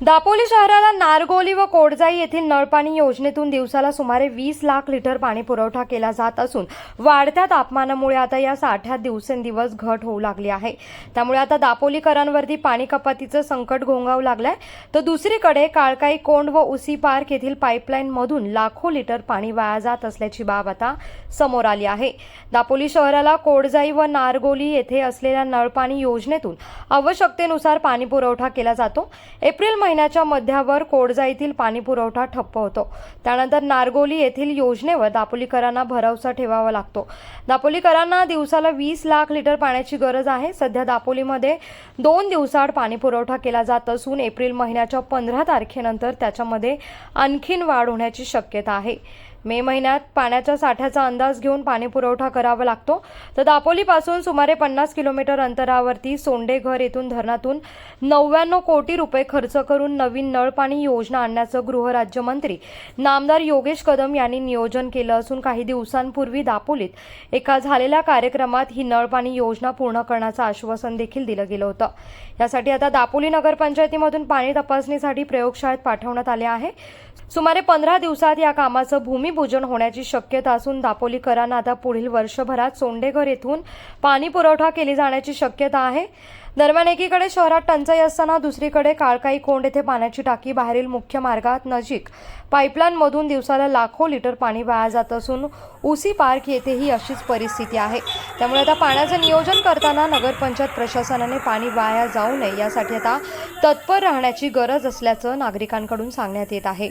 दापोली शहराला नारगोली व कोडजाई येथील नळपाणी योजनेतून दिवसाला सुमारे वीस लाख लिटर पाणी पुरवठा केला जात असून वाढत्या तापमानामुळे आता या साठ्यात दिवसेंदिवस घट होऊ लागली आहे. त्यामुळे आता दापोलीकरांवरती पाणी कपातीचं संकट घोंगावू लागलंय. तर दुसरीकडे काळकाई कोंड व उसी पार्क येथील पाईपलाईनमधून लाखो लिटर पाणी वाया जात असल्याची बाब आता समोर आली आहे. दापोली शहराला कोडजाई व नारगोली येथे असलेल्या नळपाणी योजनेतून आवश्यकतेनुसार पाणी पुरवठा केला जातो. एप्रिल महिन्याच्या मध्यावर कोडजा येथील पाणी पुरवठा ठप्प होतो. त्यानंतर नारगोली येथील योजनेवर दापोलीकरांना भरवसा ठेवावा लागतो. दापोलीकरांना दिवसाला वीस लाख लिटर पाण्याची गरज आहे. सध्या दापोलीमध्ये दोन दिवसाआड पाणी पुरवठा केला जात असून एप्रिल महिन्याच्या पंधरा तारखेनंतर त्याच्यामध्ये आणखीन वाढ होण्याची शक्यता आहे. मे महिन्यात पाण्याच्या साठ्याचा अंदाज घेऊन पाणी पुरवठा करावा लागतो. तर दापोलीपासून सुमारे पन्नास किलोमीटर अंतरावरती सोंडेघर येथून धरणातून नव्याण्णव कोटी रुपये खर्च करून नवीन नळपाणी योजना आणण्याचं गृहराज्यमंत्री नामदार योगेश कदम यांनी नियोजन केलं असून काही दिवसांपूर्वी दापोलीत एका झालेल्या कार्यक्रमात ही नळपाणी योजना पूर्ण करण्याचं आश्वासन देखील दिलं गेलं होतं. यासाठी आता दापोली नगरपंचायतीमधून पाणी तपासणीसाठी प्रयोगशाळेत पाठवण्यात आले आहे. सुमारे पंधरा दिवसात या कामाचं भूमिपूजन होण्याची शक्यता असून दापोलीकरांना आता पुढील वर्षभरात सोंडेघर येथून पाणी पुरवठा केली जाण्याची शक्यता आहे. दरम्यान एकीकडे शहरात टंचाई असताना दुसरीकडे काळकाई कोंड येथे पाण्याची टाकी बाहेरील मुख्य मार्गात नजीक पाईपलाईनमधून दिवसाला लाखो लिटर पाणी वाया जात असून उसी पार्क येथेही अशीच परिस्थिती आहे. त्यामुळे आता पाण्याचं नियोजन करताना नगरपंचायत प्रशासनाने पाणी वाया जाऊ नये यासाठी आता तत्पर राहण्याची गरज असल्याचं नागरिकांकडून सांगण्यात येत आहे.